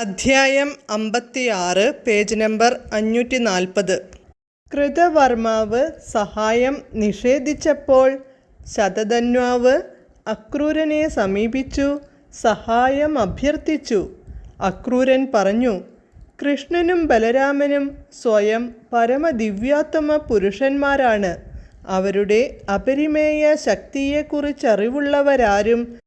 അധ്യായം അമ്പത്തിയാറ് page number അഞ്ഞൂറ്റി നാൽപ്പത് കൃതവർമാവ് സഹായം നിഷേധിച്ചപ്പോൾ ശതധന്വാവ് അക്രൂരനെ സമീപിച്ചു സഹായം അഭ്യർത്ഥിച്ചു. അക്രൂരൻ പറഞ്ഞു കൃഷ്ണനും ബലരാമനും സ്വയം പരമദിവ്യാത്തമ പുരുഷന്മാരാണ്. അവരുടെ അപരിമേയ ശക്തിയെക്കുറിച്ചറിവുള്ളവരാരും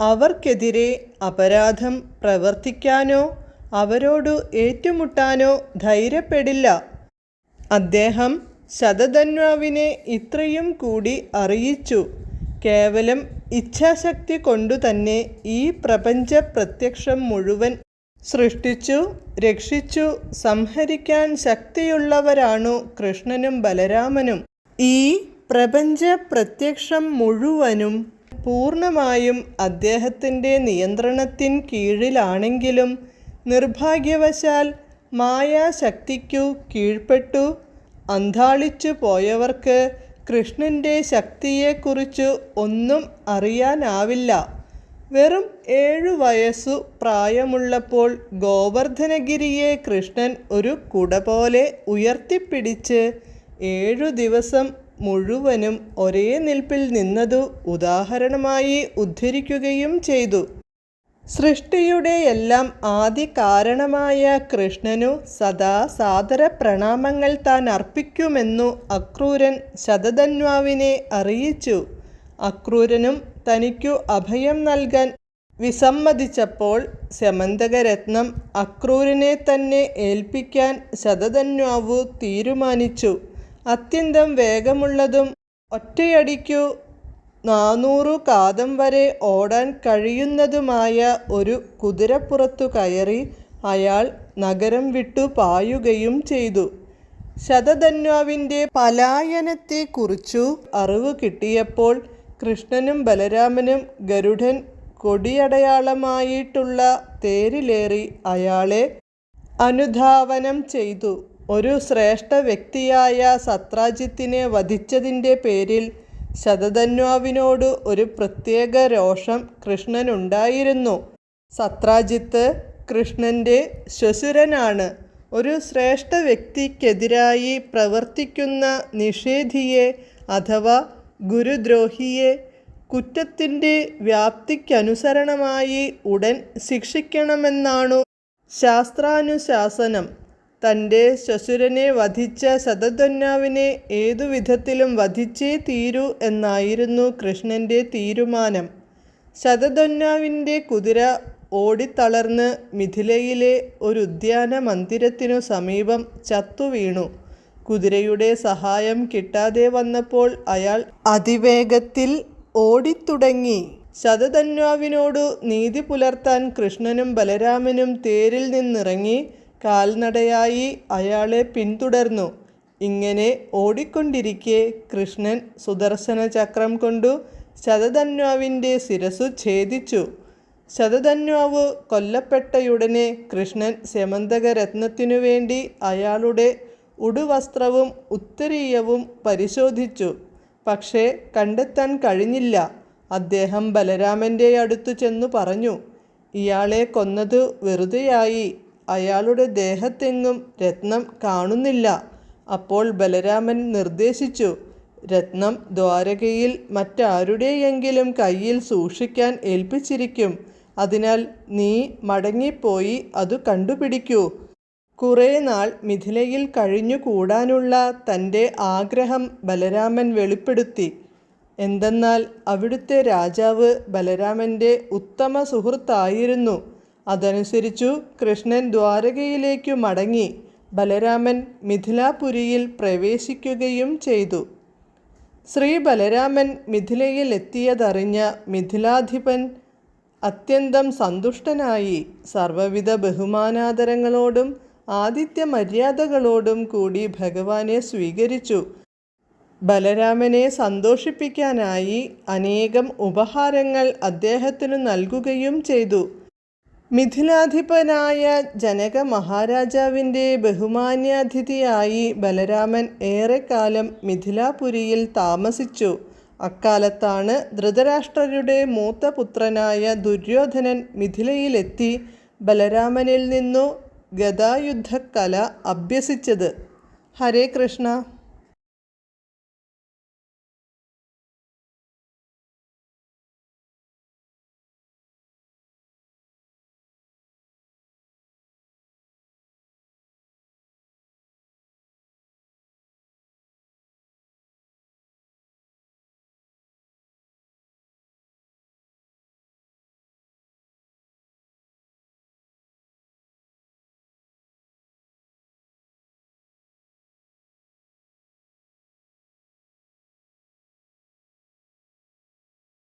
അവർക്കെതിരെ അപരാധം പ്രവർത്തിക്കാനോ അവരോടു ഏറ്റുമുട്ടാനോ ധൈര്യപ്പെടില്ല. അദ്ദേഹം ശതധന്വാവിനെ ഇത്രയും കൂടി അറിയിച്ചു. കേവലം ഇച്ഛാശക്തി കൊണ്ടുതന്നെ ഈ പ്രപഞ്ച പ്രത്യക്ഷം മുഴുവൻ സൃഷ്ടിച്ചു രക്ഷിച്ചു സംഹരിക്കാൻ ശക്തിയുള്ളവരാണു കൃഷ്ണനും ബലരാമനും. ഈ പ്രപഞ്ച പ്രത്യക്ഷം മുഴുവനും പൂർണമായും അദ്ദേഹത്തിന്റെ നിയന്ത്രണത്തിൻ കീഴിലാണെങ്കിലും നിർഭാഗ്യവശാൽ മായാശക്തിക്കു കീഴ്പ്പെട്ടു. അന്താളിച്ചു പോയവർക്ക് കൃഷ്ണന്റെ ശക്തിയെക്കുറിച്ച് ഒന്നും അറിയാനാവില്ല. വെറും ഏഴു വയസ്സു പ്രായമുള്ളപ്പോൾ ഗോവർദ്ധനഗിരിയെ കൃഷ്ണൻ ഒരു കുട പോലെ ഉയർത്തിപ്പിടിച്ച് ഏഴു ദിവസം മുഴുവനും ഒരേ നിൽപ്പിൽ നിന്നതു ഉദാഹരണമായി ഉദ്ധരിക്കുകയും ചെയ്തു. സൃഷ്ടിയുടെ എല്ലാം ആദ്യ കാരണമായ കൃഷ്ണനു സദാ സാദര പ്രണാമങ്ങൾ താൻ അർപ്പിക്കുമെന്നു അക്രൂരൻ ശതധന്വാവിനെ അറിയിച്ചു. അക്രൂരനും തനിക്കു അഭയം നൽകാൻ വിസമ്മതിച്ചപ്പോൾ ശമന്തകരത്നം അക്രൂരനെ തന്നെ ഏൽപ്പിക്കാൻ ശതധന്വാവു തീരുമാനിച്ചു. അത്യന്തം വേഗമുള്ളതും ഒറ്റയടിക്കു നാനൂറു കാതം വരെ ഓടാൻ കഴിയുന്നതുമായ ഒരു കുതിരപ്പുറത്തു കയറി അയാൾ നഗരം വിട്ടു പായുകയും ചെയ്തു. ശതധന്വാവിന്റെ പലായനത്തെക്കുറിച്ചു അറിവ് കിട്ടിയപ്പോൾ കൃഷ്ണനും ബലരാമനും ഗരുഡൻ കൊടിയടയാളമായിട്ടുള്ള തേരിലേറി അയാളെ അനുധാവനം ചെയ്തു. ഒരു ശ്രേഷ്ഠ വ്യക്തിയായ സത്രാജിത്തിനെ വധിച്ചതിന്റെ പേരിൽ ശതധന്വാവിനോട് ഒരു പ്രത്യേക രോഷം കൃഷ്ണനുണ്ടായിരുന്നു. സത്രാജിത്ത് കൃഷ്ണന്റെ ശ്വശുരനാണ്. ഒരു ശ്രേഷ്ഠ വ്യക്തിക്കെതിരായി പ്രവർത്തിക്കുന്ന നിഷേധിയെ അഥവാ ഗുരുദ്രോഹിയെ കുറ്റത്തിന്റെ വ്യാപ്തിക്കനുസരണമായി ഉടൻ ശിക്ഷിക്കണമെന്നാണു ശാസ്ത്രാനുശാസനം. തന്റെ ശ്വശുരനെ വധിച്ച ശതധന്വാവിനെ ഏതു വിധത്തിലും വധിച്ചേ തീരൂ എന്നായിരുന്നു കൃഷ്ണന്റെ തീരുമാനം. ശതധന്വാവിന്റെ കുതിര ഓടിത്തളർന്ന് മിഥിലയിലെ ഒരു ഉദ്യാന മന്ദിരത്തിനു സമീപം ചത്തുവീണു കുതിരയുടെ സഹായം കിട്ടാതെ വന്നപ്പോൾ അയാൾ അതിവേഗത്തിൽ ഓടിത്തുടങ്ങി. ശതധന്വാവിനോടു നീതി പുലർത്താൻ കൃഷ്ണനും ബലരാമനും തേരിൽ നിന്നിറങ്ങി. കാൽനടയായി അയാളെ പിന്തുടർന്നു. ഇങ്ങനെ ഓടിക്കൊണ്ടിരിക്കെ കൃഷ്ണൻ സുദർശന ചക്രം കൊണ്ടു ശതധന്വാവിന്റെ ശിരസു ഛേദിച്ചു. ശതധന്വാവ് കൊല്ലപ്പെട്ടയുടനെ കൃഷ്ണൻ സ്യമന്തകരത്നത്തിനു വേണ്ടി അയാളുടെ ഉടുവസ്ത്രവും ഉത്തരീയവും പരിശോധിച്ചു. പക്ഷേ കണ്ടെത്താൻ കഴിഞ്ഞില്ല. അദ്ദേഹം ബലരാമന്റെ അടുത്തു ചെന്നു പറഞ്ഞു ഇയാളെ കൊന്നത് വെറുതെയായി. അയാളുടെ ദേഹത്തെങ്ങും രത്നം കാണുന്നില്ല. അപ്പോൾ ബലരാമൻ നിർദ്ദേശിച്ചു രത്നം ദ്വാരകയിൽ മറ്റാരുടെയെങ്കിലും കയ്യിൽ സൂക്ഷിക്കാൻ ഏൽപ്പിച്ചിരിക്കും. അതിനാൽ നീ മടങ്ങിപ്പോയി അതു കണ്ടുപിടിക്കൂ കുറേ നാൾ മിഥിലയിൽ കഴിഞ്ഞുകൂടാനുള്ള തന്റെ ആഗ്രഹം ബലരാമൻ വെളിപ്പെടുത്തി. എന്തെന്നാൽ അവിടുത്തെ രാജാവ് ബലരാമന്റെ ഉത്തമ സുഹൃത്തായിരുന്നു. അതനുസരിച്ചു കൃഷ്ണൻ ദ്വാരകയിലേക്കു മടങ്ങി ബലരാമൻ മിഥിലാപുരിയിൽ പ്രവേശിക്കുകയും ചെയ്തു. ശ്രീ ബലരാമൻ മിഥിലയിൽ എത്തിയതറിഞ്ഞ മിഥിലാധിപൻ അത്യന്തം സന്തുഷ്ടനായി സർവവിധ ബഹുമാനാദരങ്ങളോടും ആദിത്യ മര്യാദകളോടും കൂടി ഭഗവാനെ സ്വീകരിച്ചു. ബലരാമനെ സന്തോഷിപ്പിക്കാനായി അനേകം ഉപഹാരങ്ങൾ അദ്ദേഹത്തിനു നൽകുകയും ചെയ്തു. മിഥിലാധിപനായ ജനക മഹാരാജാവിന്റെ ബഹുമാന്യാതിഥിയായി ബലരാമൻ ഏറെക്കാലം മിഥിലാപുരിയിൽ താമസിച്ചു. അക്കാലത്താണ് ധൃതരാഷ്ട്രരുടെ മൂത്ത പുത്രനായ ദുര്യോധനൻ മിഥിലയിലെത്തി ബലരാമനിൽ നിന്നു ഗദായുദ്ധക്കല അഭ്യസിച്ചത്. ഹരേ കൃഷ്ണ.